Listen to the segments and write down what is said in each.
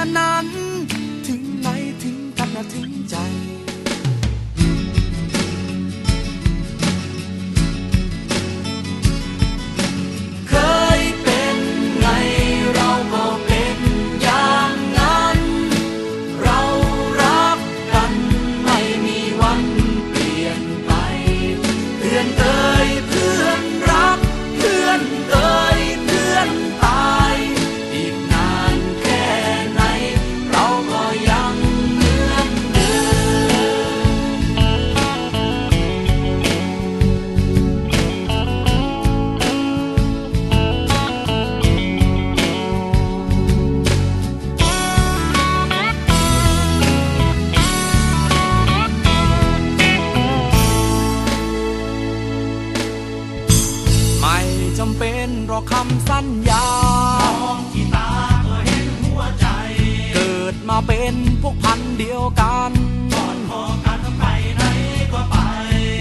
อนั้น ถึงไหนถึงกันนะถึงใจ เคยเป็นไงเราก็เป็นอย่างนั้น เรารักกันไม่มีวันเปลี่ยนไปเพื่อนเอ่ย จำเป็นหรอกคำสัญญามองที่ตาก็เห็นหัวใจ เกิดมาเป็นพวกพันธุ์เดียวกันก่อนขอกันไปไหนก็ไป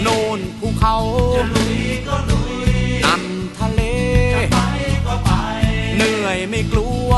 โน่นภูเขาจะลุยก็ลุยนั่นทะเล จะไปก็ไป เหนื่อยไม่กลัว